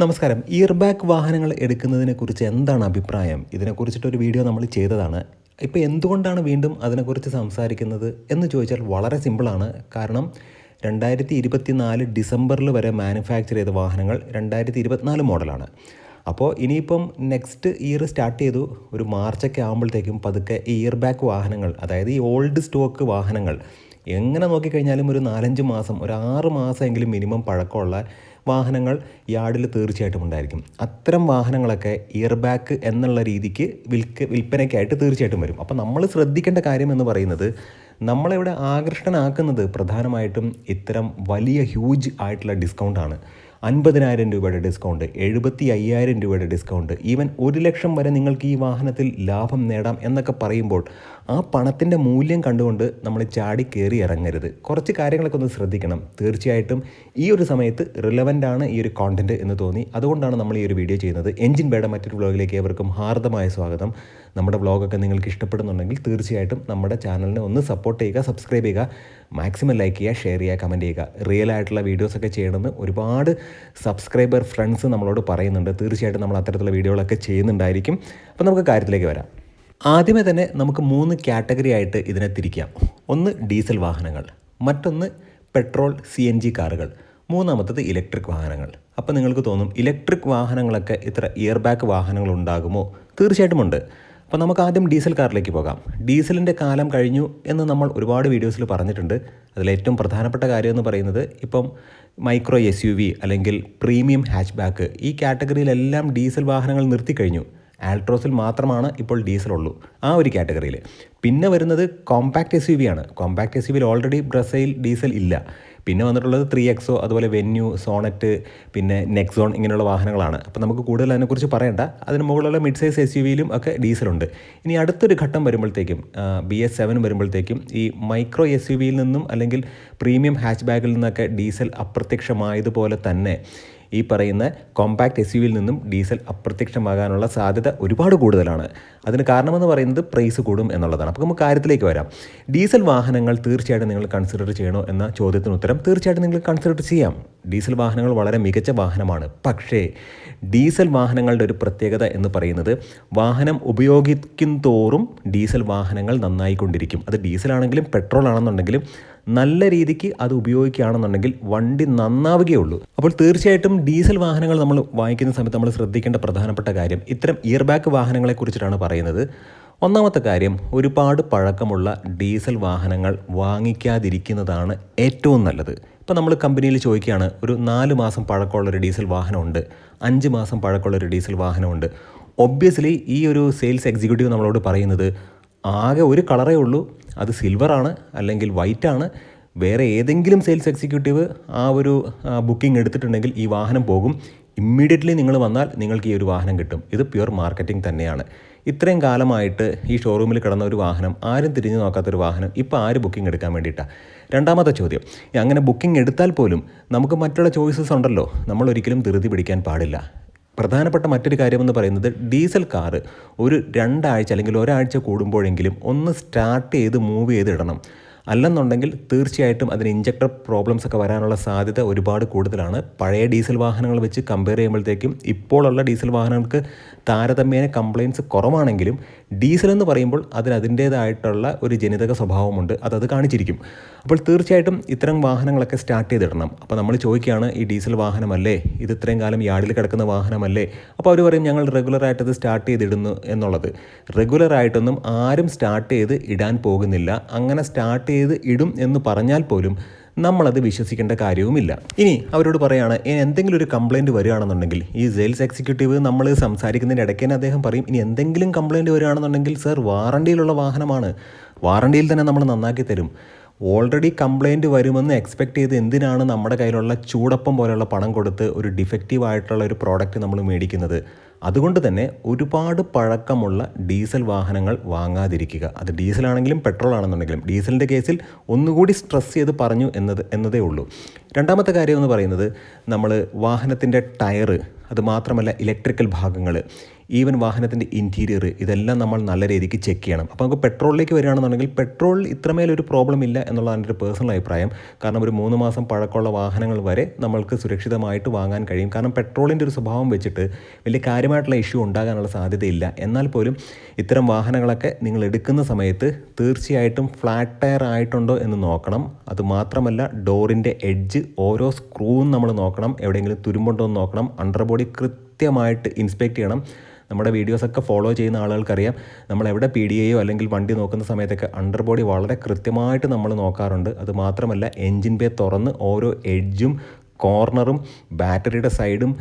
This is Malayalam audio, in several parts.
നമസ്കാരം. ഇയർ ബാഗ് വാഹനങ്ങൾ എടുക്കുന്നതിനെ കുറിച്ച് എന്താണ് അഭിപ്രായം? ഇതിനെക്കുറിച്ചിട്ടൊരു വീഡിയോ നമ്മൾ ചെയ്തതാണ്. ഇപ്പോൾ എന്തുകൊണ്ടാണ് വീണ്ടും അതിനെക്കുറിച്ച് സംസാരിക്കുന്നത് എന്ന് ചോദിച്ചാൽ വളരെ സിമ്പിളാണ്. കാരണം രണ്ടായിരത്തി ഇരുപത്തി നാല് ഡിസംബറിൽ വരെ മാനുഫാക്ചർ ചെയ്ത വാഹനങ്ങൾ രണ്ടായിരത്തി ഇരുപത്തിനാല് മോഡലാണ്. അപ്പോൾ ഇനിയിപ്പം നെക്സ്റ്റ് ഇയർ സ്റ്റാർട്ട് ചെയ്തു. ഒരു മാർച്ചൊക്കെ ആകുമ്പോഴത്തേക്കും പതുക്കെ ഇയർ ബാക്ക് വാഹനങ്ങൾ അതായത് ഈ ഓൾഡ് സ്റ്റോക്ക് വാഹനങ്ങൾ എങ്ങനെ നോക്കിക്കഴിഞ്ഞാലും ഒരു നാലഞ്ച് മാസം ഒരു ആറ് മാസമെങ്കിലും മിനിമം പഴക്കമുള്ള വാഹനങ്ങൾ യാർഡിൽ തീർച്ചയായിട്ടും ഉണ്ടായിരിക്കും. അത്തരം വാഹനങ്ങളൊക്കെ ഇയർ ബാക്ക് എന്നുള്ള രീതിക്ക് വിൽക്ക് വിൽപ്പനയ്ക്കായിട്ട് തീർച്ചയായിട്ടും വരും. അപ്പോൾ നമ്മൾ ശ്രദ്ധിക്കേണ്ട കാര്യം എന്ന് പറയുന്നത് നമ്മളിവിടെ ആകർഷണനാക്കുന്നത് പ്രധാനമായിട്ടും ഇത്തരം വലിയ ഹ്യൂജ് ആയിട്ടുള്ള ഡിസ്കൗണ്ടാണ് അൻപതിനായിരം രൂപയുടെ ഡിസ്കൗണ്ട് എഴുപത്തി അയ്യായിരം രൂപയുടെ ഡിസ്കൗണ്ട് ഈവൻ ഒരു ലക്ഷം വരെ നിങ്ങൾക്ക് ഈ വാഹനത്തിൽ ലാഭം നേടാം എന്നൊക്കെ പറയുമ്പോൾ ആ പണത്തിന്റെ മൂല്യം കണ്ടുകൊണ്ട് നമ്മൾ ചാടി കയറി ഇറങ്ങരുത്. കുറച്ച് കാര്യങ്ങളൊക്കെ ഒന്ന് ശ്രദ്ധിക്കണം. തീർച്ചയായിട്ടും ഈ ഒരു സമയത്ത് റിലവന്റ് ആണ് ഈ ഒരു കോണ്ടന്റ് എന്ന് തോന്നി. അതുകൊണ്ടാണ് നമ്മൾ ഈ ഒരു വീഡിയോ ചെയ്യുന്നത്. എഞ്ചിൻ ബേഡ മറ്റൊരു വ്ളോഗിലേക്ക് ഏവർക്കും ഹാർദമായ സ്വാഗതം. നമ്മുടെ വ്ളോഗൊക്കെ നിങ്ങൾക്ക് ഇഷ്ടപ്പെടുന്നുണ്ടെങ്കിൽ തീർച്ചയായിട്ടും നമ്മുടെ ചാനലിനെ ഒന്ന് സപ്പോർട്ട് ചെയ്യുക സബ്സ്ക്രൈബ് ചെയ്യുക മാക്സിമം ലൈക്ക് ചെയ്യുക ഷെയർ ചെയ്യുക കമന്റ് ചെയ്യുക. റിയൽ ആയിട്ടുള്ള വീഡിയോസൊക്കെ ചെയ്യണമെന്ന് ഒരുപാട് സബ്സ്ക്രൈബർ ഫ്രണ്ട്സ് നമ്മളോട് പറയുന്നുണ്ട്. തീർച്ചയായിട്ടും നമ്മൾ അത്തരത്തിലുള്ള വീഡിയോകളൊക്കെ ചെയ്യുന്നുണ്ടായിരിക്കും. അപ്പോൾ നമുക്ക് കാര്യത്തിലേക്ക് വരാം. ആദ്യമേ തന്നെ നമുക്ക് മൂന്ന് കാറ്റഗറി ആയിട്ട് ഇതിനെ തിരിക്കാം. ഒന്ന് ഡീസൽ വാഹനങ്ങൾ മറ്റൊന്ന് പെട്രോൾ സി എൻ ജി കാറുകൾ മൂന്നാമത്തത് ഇലക്ട്രിക് വാഹനങ്ങൾ. അപ്പോൾ നിങ്ങൾക്ക് തോന്നും ഇലക്ട്രിക് വാഹനങ്ങളൊക്കെ ഇത്ര ഇയർ ബാക്ക് വാഹനങ്ങൾ ഉണ്ടാകുമോ? തീർച്ചയായിട്ടും ഉണ്ട്. അപ്പോൾ നമുക്ക് ആദ്യം ഡീസൽ കാറിലേക്ക് പോകാം. ഡീസലിന്റെ കാലം കഴിഞ്ഞു എന്ന് നമ്മൾ ഒരുപാട് വീഡിയോസിൽ പറഞ്ഞിട്ടുണ്ട്. അതിലേറ്റവും പ്രധാനപ്പെട്ട കാര്യം എന്ന് പറയുന്നത് ഇപ്പം മൈക്രോ എസ് യു വി അല്ലെങ്കിൽ പ്രീമിയം ഹാച്ച് ബാക്ക് ഈ കാറ്റഗറിയിലെല്ലാം ഡീസൽ വാഹനങ്ങൾ നിർത്തിക്കഴിഞ്ഞു ആൾട്രോസിൽ മാത്രമാണ് ഇപ്പോൾ ഡീസൽ ഉള്ളൂ. ആ ഒരു കാറ്റഗറിയിൽ. പിന്നെ വരുന്നത് കോമ്പാക്ട് എസ് യു വി ആണ്. കോമ്പാക്ട് എസ് യു വിയിൽ ഓൾറെഡി ബ്രസൈൽ ഡീസൽ ഇല്ല. പിന്നെ വന്നിട്ടുള്ളത് ത്രീ എക്സോ അതുപോലെ വെന്യൂ സോണറ്റ് പിന്നെ നെക്സോൺ ഇങ്ങനെയുള്ള വാഹനങ്ങളാണ്. അപ്പോൾ നമുക്ക് കൂടുതൽ അതിനെക്കുറിച്ച് പറയണ്ട. അതിന് മുകളിലുള്ള മിഡ് സൈസ് എസ് യു വിയിലും ഒക്കെ ഡീസലുണ്ട് ഇനി അടുത്തൊരു ഘട്ടം വരുമ്പോഴത്തേക്കും ബി എസ് സെവൻ വരുമ്പോഴത്തേക്കും ഈ മൈക്രോ എസ് യു വിയിൽ നിന്നും അല്ലെങ്കിൽ പ്രീമിയം ഹാച്ച് ബാഗിൽ നിന്നൊക്കെ ഡീസൽ അപ്രത്യക്ഷമായതുപോലെ തന്നെ ഈ പറയുന്ന കോമ്പാക്ട് എസ് യുവിൽ നിന്നും ഡീസൽ അപ്രത്യക്ഷമാകാനുള്ള സാധ്യത ഒരുപാട് കൂടുതലാണ്. അതിന് കാരണമെന്ന് പറയുന്നത് പ്രൈസ് കൂടും എന്നുള്ളതാണ്. അപ്പോൾ നമുക്ക് കാര്യത്തിലേക്ക് വരാം. ഡീസൽ വാഹനങ്ങൾ തീർച്ചയായിട്ടും നിങ്ങൾ കൺസിഡർ ചെയ്യണോ എന്ന ചോദ്യത്തിന് ഉത്തരം തീർച്ചയായിട്ടും നിങ്ങൾ കൺസിഡർ ചെയ്യാം. ഡീസൽ വാഹനങ്ങൾ വളരെ മികച്ച വാഹനമാണ്. പക്ഷേ ഡീസൽ വാഹനങ്ങളുടെ ഒരു പ്രത്യേകത എന്ന് പറയുന്നത് വാഹനം ഉപയോഗിക്കും തോറും ഡീസൽ വാഹനങ്ങൾ നന്നായിക്കൊണ്ടിരിക്കും. അത് ഡീസലാണെങ്കിലും പെട്രോൾ ആണെന്നുണ്ടെങ്കിലും നല്ല രീതിക്ക് അത് ഉപയോഗിക്കുകയാണെന്നുണ്ടെങ്കിൽ വണ്ടി നന്നാവുകയുള്ളൂ അപ്പോൾ തീർച്ചയായിട്ടും ഡീസൽ വാഹനങ്ങൾ നമ്മൾ വാങ്ങിക്കുന്ന സമയത്ത് നമ്മൾ ശ്രദ്ധിക്കേണ്ട പ്രധാനപ്പെട്ട കാര്യം ഇത്തരം ഇയർ ബാക്ക് വാഹനങ്ങളെക്കുറിച്ചിട്ടാണ് പറയുന്നത്. ഒന്നാമത്തെ കാര്യം ഒരുപാട് പഴക്കമുള്ള ഡീസൽ വാഹനങ്ങൾ വാങ്ങിക്കാതിരിക്കുന്നതാണ് ഏറ്റവും നല്ലത്. ഇപ്പോൾ നമ്മൾ കമ്പനിയിൽ ചോദിക്കുകയാണ് ഒരു നാല് മാസം പഴക്കമുള്ളൊരു ഡീസൽ വാഹനമുണ്ട് അഞ്ച് മാസം പഴക്കമുള്ളൊരു ഡീസൽ വാഹനമുണ്ട്. ഒബ്വിയസ്ലി ഈ ഒരു സെയിൽസ് എക്സിക്യൂട്ടീവ് നമ്മളോട് പറയുന്നത് ആകെ ഒരു കളറേ ഉള്ളൂ. അത് സിൽവറാണ് അല്ലെങ്കിൽ വൈറ്റ് ആണ്. വേറെ ഏതെങ്കിലും സെയിൽസ് എക്സിക്യൂട്ടീവ് ആ ഒരു ബുക്കിംഗ് എടുത്തിട്ടുണ്ടെങ്കിൽ ഈ വാഹനം പോകും. ഇമ്മീഡിയറ്റ്ലി നിങ്ങൾ വന്നാൽ നിങ്ങൾക്ക് ഈ ഒരു വാഹനം കിട്ടും. ഇത് പ്യുവർ മാർക്കറ്റിംഗ് തന്നെയാണ്. ഇത്രയും കാലമായിട്ട് ഈ ഷോറൂമിൽ കിടന്ന ഒരു വാഹനം ആരും തിരിഞ്ഞു നോക്കാത്തൊരു വാഹനം ഇപ്പോൾ ആര് ബുക്കിംഗ് എടുക്കാൻ വേണ്ടിയിട്ടാണ് രണ്ടാമത്തെ ചോദ്യം. അങ്ങനെ ബുക്കിംഗ് എടുത്താൽ പോലും നമുക്ക് മറ്റുള്ള ചോയ്സസ് ഉണ്ടല്ലോ. നമ്മൾ ഒരിക്കലും ധൃതി പിടിക്കാൻ പാടില്ല. പ്രധാനപ്പെട്ട മറ്റൊരു കാര്യമെന്ന് പറയുന്നത് ഡീസൽ കാറ് ഒരു രണ്ടാഴ്ച അല്ലെങ്കിൽ ഒരാഴ്ച കൂടുമ്പോഴെങ്കിലും ഒന്ന് സ്റ്റാർട്ട് ചെയ്ത് മൂവ് ചെയ്തിടണം അല്ലെന്നുണ്ടെങ്കിൽ തീർച്ചയായിട്ടും അതിന് ഇഞ്ചക്ടർ പ്രോബ്ലംസ് ഒക്കെ വരാനുള്ള സാധ്യത ഒരുപാട് കൂടുതലാണ്. പഴയ ഡീസൽ വാഹനങ്ങൾ വെച്ച് കമ്പയർ ചെയ്യുമ്പോഴത്തേക്കും ഇപ്പോഴുള്ള ഡീസൽ വാഹനങ്ങൾക്ക് താരതമ്യേന കംപ്ലയിൻസ് കുറവാണെങ്കിലും ഡീസൽ എന്ന് പറയുമ്പോൾ അതിന് അതിന്റേതായിട്ടുള്ള ഒരു ജനിതക സ്വഭാവമുണ്ട്. അതത് കാണിച്ചിരിക്കും. അപ്പോൾ തീർച്ചയായിട്ടും ഇത്തരം വാഹനങ്ങളൊക്കെ സ്റ്റാർട്ട് ചെയ്തിടണം. അപ്പോൾ നമ്മൾ ചോദിക്കുകയാണ് ഈ ഡീസൽ വാഹനമല്ലേ? ഇത് ഇത്രയും കാലം യാർഡിൽ കിടക്കുന്ന വാഹനമല്ലേ? അപ്പോൾ അവർ പറയും ഞങ്ങൾ റെഗുലറായിട്ട് ഇത് സ്റ്റാർട്ട് ചെയ്തിടുന്നു എന്നുള്ളത്. റെഗുലറായിട്ടൊന്നും ആരും സ്റ്റാർട്ട് ചെയ്ത് ഇടാൻ പോകുന്നില്ല. അങ്ങനെ സ്റ്റാർട്ട് ചെയ്ത് ഇടും എന്ന് പറഞ്ഞാൽ പോലും നമ്മളത് വിശ്വസിക്കേണ്ട കാര്യവുമില്ല. ഇനി അവരോട് പറയുകയാണ് ഇനി എന്തെങ്കിലും ഒരു കംപ്ലയിന്റ് വരികയാണെന്നുണ്ടെങ്കിൽ ഈ സെയിൽസ് എക്സിക്യൂട്ടീവ് നമ്മൾ സംസാരിക്കുന്നതിന്റെ ഇടയ്ക്ക് തന്നെ അദ്ദേഹം പറയും ഇനി എന്തെങ്കിലും കംപ്ലയിന്റ് വരികയാണെന്നുണ്ടെങ്കിൽ സർ വാറണ്ടിയിലുള്ള വാഹനമാണ്. വാറണ്ടിയിൽ തന്നെ നമ്മൾ നന്നാക്കി തരും. ഓൾറെഡി കംപ്ലയിന്റ് വരുമെന്ന് എക്സ്പെക്ട് ചെയ്ത് എന്തിനാണ് നമ്മുടെ കയ്യിലുള്ള ചൂടപ്പം പോലെയുള്ള പണം കൊടുത്ത് ഒരു ഡിഫക്റ്റീവ് ആയിട്ടുള്ള ഒരു പ്രോഡക്റ്റ് നമ്മൾ മേടിക്കുന്നത്? അതുകൊണ്ട് തന്നെ ഒരുപാട് പഴക്കമുള്ള ഡീസൽ വാഹനങ്ങൾ വാങ്ങാതിരിക്കുക. അത് ഡീസലാണെങ്കിലും പെട്രോൾ ആണെന്നുണ്ടെങ്കിലും ഡീസലിന്റെ കേസിൽ ഒന്നുകൂടി സ്ട്രെസ് ചെയ്ത് പറഞ്ഞു എന്നത് എന്നതേ ഉള്ളൂ. രണ്ടാമത്തെ കാര്യം എന്ന് പറയുന്നത് നമ്മൾ വാഹനത്തിന്റെ ടയറ് അതുമാത്രമല്ല ഇലക്ട്രിക്കൽ ഭാഗങ്ങൾ ഈവൻ വാഹനത്തിന്റെ ഇന്റീരിയർ ഇതെല്ലാം നമ്മൾ നല്ല രീതിക്ക് ചെക്ക് ചെയ്യണം. അപ്പോൾ നമുക്ക് പെട്രോളിലേക്ക് വരികയാണെന്നുണ്ടെങ്കിൽ പെട്രോൾ ഇത്രമേലൊരു പ്രോബ്ലം ഇല്ല എന്നുള്ളതാണ് എന്റെ പേഴ്സണൽ അഭിപ്രായം. കാരണം ഒരു മൂന്ന് മാസം പഴക്കമുള്ള വാഹനങ്ങൾ വരെ നമ്മൾക്ക് സുരക്ഷിതമായിട്ട് വാങ്ങാൻ കഴിയും. കാരണം പെട്രോളിന്റെ ഒരു സ്വഭാവം വെച്ചിട്ട് വലിയ കാര്യമായിട്ടുള്ള ഇഷ്യൂ ഉണ്ടാകാനുള്ള സാധ്യതയില്ല. എന്നാൽ പോലും ഇത്തരം വാഹനങ്ങളൊക്കെ നിങ്ങൾ എടുക്കുന്ന സമയത്ത് തീർച്ചയായിട്ടും ഫ്ലാറ്റ് ടയർ ആയിട്ടുണ്ടോ എന്ന് നോക്കണം. അതുമാത്രമല്ല ഡോറിന്റെ എഡ്ജ് ഓരോ സ്ക്രൂവും നമ്മൾ നോക്കണം എവിടെയെങ്കിലും തുരുമ്പുണ്ടോ എന്ന് നോക്കണം അണ്ടർ ബോഡി കൃത്യമായിട്ട് ഇൻസ്പെക്ട് ചെയ്യണം. നമ്മുടെ വീഡിയോസൊക്കെ ഫോളോ ചെയ്യുന്ന ആളുകൾക്കറിയാം. നമ്മൾ എവിടെ പി ഡി എയോ അല്ലെങ്കിൽ വണ്ടി നോക്കുന്ന സമയത്തൊക്കെ അണ്ടർ ബോഡി വളരെ കൃത്യമായിട്ട് നമ്മൾ നോക്കാറുണ്ട്. അത് മാത്രമല്ല എൻജിൻ ബേ തുറന്ന് ഓരോ എഡ്ജും കോർണറും ബാറ്ററിയുടെ സൈഡും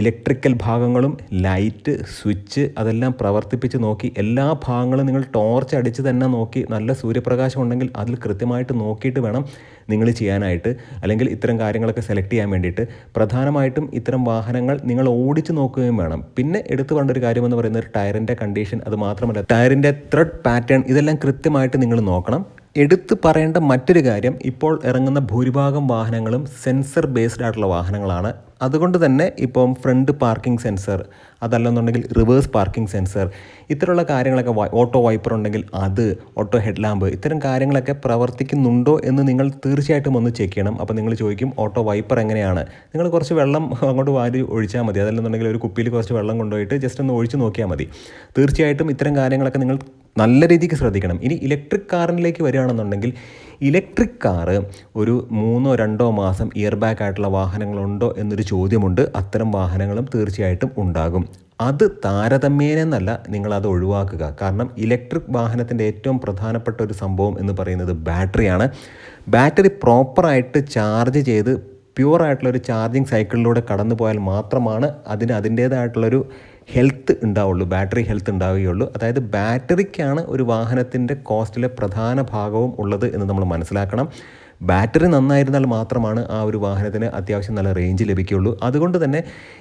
ഇലക്ട്രിക്കൽ ഭാഗങ്ങളും ലൈറ്റ് സ്വിച്ച് അതെല്ലാം പ്രവർത്തിപ്പിച്ച് നോക്കി എല്ലാ ഭാഗങ്ങളും നിങ്ങൾ ടോർച്ച് അടിച്ച് തന്നെ നോക്കി നല്ല സൂര്യപ്രകാശം ഉണ്ടെങ്കിൽ അതിൽ കൃത്യമായിട്ട് നോക്കിയിട്ട് വേണം നിങ്ങൾ ചെയ്യാനായിട്ട്. അല്ലെങ്കിൽ ഇത്തരം കാര്യങ്ങളൊക്കെ സെലക്ട് ചെയ്യാൻ വേണ്ടിയിട്ട്. പ്രധാനമായിട്ടും ഇത്തരം വാഹനങ്ങൾ നിങ്ങൾ ഓടിച്ച് നോക്കുകയും വേണം. പിന്നെ എടുത്തു വേണ്ട ഒരു കാര്യമെന്ന് പറയുന്നത് ടയറിന്റെ കണ്ടീഷൻ അത് മാത്രമല്ല. ടയറിന്റെ ത്രെഡ് പാറ്റേൺ ഇതെല്ലാം കൃത്യമായിട്ട് നിങ്ങൾ നോക്കണം. എടുത്തു പറയേണ്ട മറ്റൊരു കാര്യം ഇപ്പോൾ ഇറങ്ങുന്ന ഭൂരിഭാഗം വാഹനങ്ങളും സെൻസർ ബേസ്ഡ് ആയിട്ടുള്ള വാഹനങ്ങളാണ്. അതുകൊണ്ട് തന്നെ ഇപ്പം ഫ്രണ്ട് പാർക്കിംഗ് സെൻസർ അതല്ലെന്നുണ്ടെങ്കിൽ റിവേഴ്സ് പാർക്കിംഗ് സെൻസർ ഇത്തരമുള്ള കാര്യങ്ങളൊക്കെ ഓട്ടോ വൈപ്പർ ഉണ്ടെങ്കിൽ അത് ഓട്ടോ ഹെഡ് ലാമ്പ് ഇത്തരം കാര്യങ്ങളൊക്കെ പ്രവർത്തിക്കുന്നുണ്ടോ എന്ന് നിങ്ങൾ തീർച്ചയായിട്ടും ഒന്ന് ചെക്ക് ചെയ്യണം. അപ്പോൾ നിങ്ങൾ ചോദിക്കും ഓട്ടോ വൈപ്പർ എങ്ങനെയാണ്? നിങ്ങൾ കുറച്ച് വെള്ളം അങ്ങോട്ട് വാരി ഒഴിച്ചാൽ മതി. അതല്ലെന്നുണ്ടെങ്കിൽ ഒരു കുപ്പിയിൽ കുറച്ച് വെള്ളം കൊണ്ടുപോയിട്ട് ജസ്റ്റ് ഒന്ന് ഒഴിച്ച് നോക്കിയാൽ മതി. തീർച്ചയായിട്ടും ഇത്തരം കാര്യങ്ങളൊക്കെ നിങ്ങൾ നല്ല രീതിക്ക് ശ്രദ്ധിക്കണം. ഇനി ഇലക്ട്രിക് കാറിലേക്ക് വരികയാണെന്നുണ്ടെങ്കിൽ ഇലക്ട്രിക് കാറ് ഒരു മൂന്നോ രണ്ടോ മാസം ഇയർ ബാക്ക് ആയിട്ടുള്ള വാഹനങ്ങളുണ്ടോ എന്നൊരു ചോദ്യമുണ്ട്. അത്തരം വാഹനങ്ങളും തീർച്ചയായിട്ടും ഉണ്ടാകും. അത് താരതമ്യേനെന്നല്ല നിങ്ങളത് ഒഴിവാക്കുക. കാരണം ഇലക്ട്രിക് വാഹനത്തിന്റെ ഏറ്റവും പ്രധാനപ്പെട്ട ഒരു സംഭവം എന്ന് പറയുന്നത് ബാറ്ററിയാണ്. ബാറ്ററി പ്രോപ്പറായിട്ട് ചാർജ് ചെയ്ത് ഒരു ചാർജിങ് സൈക്കിളിലൂടെ കടന്നു പോയാൽ മാത്രമാണ് അതിന് അതിന്റേതായിട്ടുള്ളൊരു ഹെൽത്ത് ഉണ്ടാവുള്ളൂ ബാറ്ററി ഹെൽത്ത് ഉണ്ടാവുകയുള്ളൂ. അതായത് ബാറ്ററിക്കാണ് ഒരു വാഹനത്തിന്റെ കോസ്റ്റിലെ പ്രധാന ഭാഗവും ഉള്ളത് എന്ന് നമ്മൾ മനസ്സിലാക്കണം. ബാറ്ററി നന്നായിരുന്നാൽ മാത്രമാണ് ആ ഒരു വാഹനത്തിന് അത്യാവശ്യം നല്ല റേഞ്ച് ലഭിക്കുകയുള്ളൂ. അതുകൊണ്ട് തന്നെ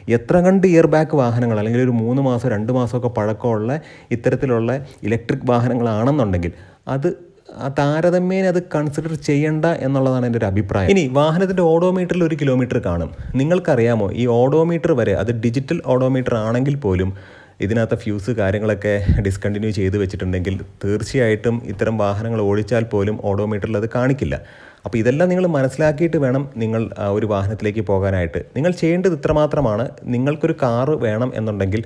എത്ര കണ്ട് ഇയർ ബാക്ക് വാഹനങ്ങൾ അല്ലെങ്കിൽ ഒരു മൂന്ന് മാസം രണ്ട് മാസമൊക്കെ പഴക്കമുള്ള ഇത്തരത്തിലുള്ള ഇലക്ട്രിക് വാഹനങ്ങളാണെന്നുണ്ടെങ്കിൽ അത് താരതമ്യേന അത് കൺസിഡർ ചെയ്യണ്ട എന്നുള്ളതാണ് എന്റെ ഒരു അഭിപ്രായം. ഇനി വാഹനത്തിന്റെ ഓഡോമീറ്ററിൽ ഒരു കിലോമീറ്റർ കാണും. നിങ്ങൾക്കറിയാമോ ഈ ഓഡോമീറ്റർ വരെ അത് ഡിജിറ്റൽ ഓഡോമീറ്റർ ആണെങ്കിൽ പോലും ഇതിനകത്ത് ഫ്യൂസ് കാര്യങ്ങളൊക്കെ ഡിസ്കണ്ടിന്യൂ ചെയ്ത് വെച്ചിട്ടുണ്ടെങ്കിൽ തീർച്ചയായിട്ടും ഇത്തരം വാഹനങ്ങൾ ഓടിച്ചാൽ പോലും ഓഡോമീറ്ററിൽ അത് കാണിക്കില്ല. അപ്പോൾ ഇതെല്ലാം നിങ്ങൾ മനസ്സിലാക്കിയിട്ട് വേണം നിങ്ങൾ ഒരു വാഹനത്തിലേക്ക് പോകാനായിട്ട്. നിങ്ങൾ ചെയ്യേണ്ടത് ഇത്രമാത്രമാണ്. നിങ്ങൾക്കൊരു കാറ് വേണം എന്നുണ്ടെങ്കിൽ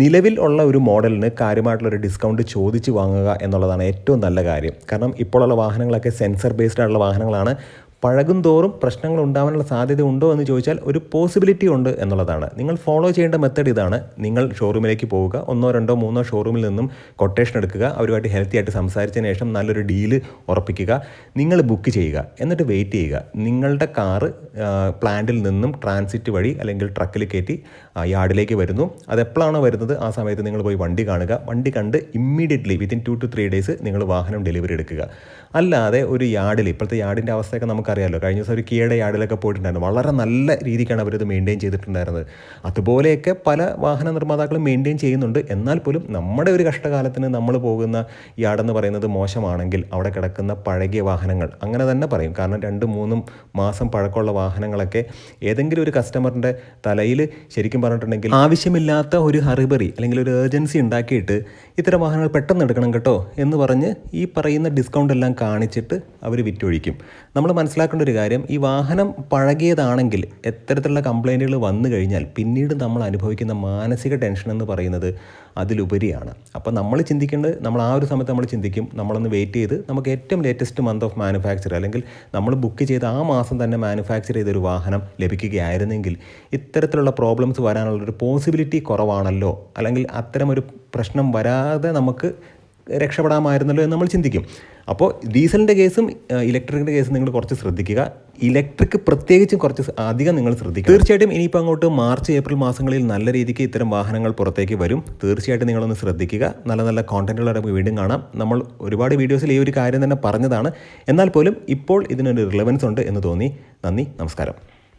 നിലവിൽ ഉള്ള ഒരു മോഡലിന് കാര്യമായിട്ടുള്ളൊരു ഡിസ്കൗണ്ട് ചോദിച്ച് വാങ്ങുക എന്നുള്ളതാണ് ഏറ്റവും നല്ല കാര്യം. കാരണം ഇപ്പോഴുള്ള വാഹനങ്ങളൊക്കെ സെൻസർ ബേസ്ഡ് ആയിട്ടുള്ള വാഹനങ്ങളാണ്. പഴകും തോറും പ്രശ്നങ്ങൾ ഉണ്ടാവാനുള്ള സാധ്യത ഉണ്ടോ എന്ന് ചോദിച്ചാൽ ഒരു പോസിബിലിറ്റി ഉണ്ട് എന്നുള്ളതാണ്. നിങ്ങൾ ഫോളോ ചെയ്യേണ്ട മെത്തേഡ് ഇതാണ്. നിങ്ങൾ ഷോറൂമിലേക്ക് പോവുക. ഒന്നോ രണ്ടോ മൂന്നോ ഷോറൂമിൽ നിന്നും കൊട്ടേഷൻ എടുക്കുക. അവരുമായിട്ട് ഹെൽത്തി ആയിട്ട് സംസാരിച്ചതിന് ശേഷം നല്ലൊരു ഡീൽ ഉറപ്പിക്കുക. നിങ്ങൾ ബുക്ക് ചെയ്യുക. എന്നിട്ട് വെയിറ്റ് ചെയ്യുക. നിങ്ങളുടെ കാറ് പ്ലാന്റിൽ നിന്നും ട്രാൻസിറ്റ് വഴി അല്ലെങ്കിൽ ട്രക്കിൽ കയറ്റി യാർഡിലേക്ക് വരുന്നു. അതെപ്പോഴാണോ വരുന്നത്? ആ സമയത്ത് നിങ്ങൾ പോയി വണ്ടി കാണുക. വണ്ടി കണ്ട് immediately within two two three days നിങ്ങൾ വാഹനം ഡെലിവറി എടുക്കുക. അല്ലാതെ ഒരു യാർഡിൽ ഇപ്പോഴത്തെ യാർഡിന്റെ അവസ്ഥയൊക്കെ നമുക്കറിയാമല്ലോ കഴിഞ്ഞ ദിവസം ഒരു കിയുടെ യാർഡിലൊക്കെ പോയിട്ടുണ്ടായിരുന്നു. വളരെ നല്ല രീതിക്കാണ് അവരത് മെയിന്റെയിൻ ചെയ്തിട്ടുണ്ടായിരുന്നത്. അതുപോലെയൊക്കെ പല വാഹന നിർമ്മാതാക്കളും മെയിന്റെയിൻ ചെയ്യുന്നുണ്ട്. എന്നാൽ പോലും നമ്മുടെ ഒരു കഷ്ടകാലത്തിന് നമ്മൾ പോകുന്ന യാർഡെന്ന് പറയുന്നത് മോശമാണെങ്കിൽ അവിടെ കിടക്കുന്ന പഴകിയ വാഹനങ്ങൾ അങ്ങനെ തന്നെ പറയും. കാരണം രണ്ട് മൂന്നും മാസം പഴക്കമുള്ള വാഹനങ്ങളൊക്കെ ഏതെങ്കിലും ഒരു കസ്റ്റമറിന്റെ തലയിൽ ശരിക്കും പറഞ്ഞിട്ടുണ്ടെങ്കിൽ ആവശ്യമില്ലാത്ത ഒരു ഹറിബറി അല്ലെങ്കിൽ ഒരു ഏർജൻസി ഉണ്ടാക്കിയിട്ട് ഇത്തരം വാഹനങ്ങൾ പെട്ടെന്ന് എടുക്കണം കേട്ടോ എന്ന് പറഞ്ഞ് ഈ പറയുന്ന ഡിസ്കൗണ്ട് എല്ലാം കാണിച്ചിട്ട് അവർ വിറ്റൊഴിക്കും. നമ്മൾ മനസ്സിലാക്കേണ്ട ഒരു കാര്യം ഈ വാഹനം പഴകിയതാണെങ്കിൽ എത്തരത്തിലുള്ള കംപ്ലൈന്റുകൾ വന്നു കഴിഞ്ഞാൽ പിന്നീട് നമ്മൾ അനുഭവിക്കുന്ന മാനസിക ടെൻഷൻ എന്ന് പറയുന്നത് അതിലുപരിയാണ്. അപ്പോൾ നമ്മൾ ചിന്തിക്കേണ്ടത് നമ്മൾ ആ ഒരു സമയത്ത് നമ്മൾ ചിന്തിക്കും നമ്മളൊന്ന് വെയിറ്റ് ചെയ്ത് നമുക്ക് ഏറ്റവും ലേറ്റസ്റ്റ് മന്ത് ഓഫ് മാനുഫാക്ചർ അല്ലെങ്കിൽ നമ്മൾ ബുക്ക് ചെയ്ത് ആ മാസം തന്നെ മാനുഫാക്ചർ ചെയ്തൊരു വാഹനം ലഭിക്കുകയായിരുന്നെങ്കിൽ ഇത്തരത്തിലുള്ള പ്രോബ്ലംസ് വരാനുള്ളൊരു പോസിബിലിറ്റി കുറവാണല്ലോ. അല്ലെങ്കിൽ അത്തരമൊരു പ്രശ്നം വരാതെ നമുക്ക് രക്ഷപ്പെടാമായിരുന്നല്ലോ എന്ന് നമ്മൾ ചിന്തിക്കും. അപ്പോൾ ഡീസലിന്റെ കേസും ഇലക്ട്രിക്കിന്റെ കേസും നിങ്ങൾ കുറച്ച് ശ്രദ്ധിക്കുക. ഇലക്ട്രിക് പ്രത്യേകിച്ചും കുറച്ച് അധികം നിങ്ങൾ ശ്രദ്ധിക്കുക തീർച്ചയായിട്ടും ഇനിയിപ്പോൾ അങ്ങോട്ട് മാർച്ച് ഏപ്രിൽ മാസങ്ങളിൽ നല്ല രീതിക്ക് ഇത്തരം വാഹനങ്ങൾ പുറത്തേക്ക് വരും. തീർച്ചയായിട്ടും നിങ്ങളൊന്ന് ശ്രദ്ധിക്കുക. നല്ല നല്ല കോണ്ടന്റുകൾ നമുക്ക് വീണ്ടും കാണാം. നമ്മൾ ഒരുപാട് വീഡിയോസിൽ ഈ ഒരു കാര്യം തന്നെ പറഞ്ഞതാണ്. എന്നാൽ പോലും ഇപ്പോൾ ഇതിനൊരു റിലവൻസ് ഉണ്ട് എന്ന് തോന്നി. നന്ദി നമസ്കാരം.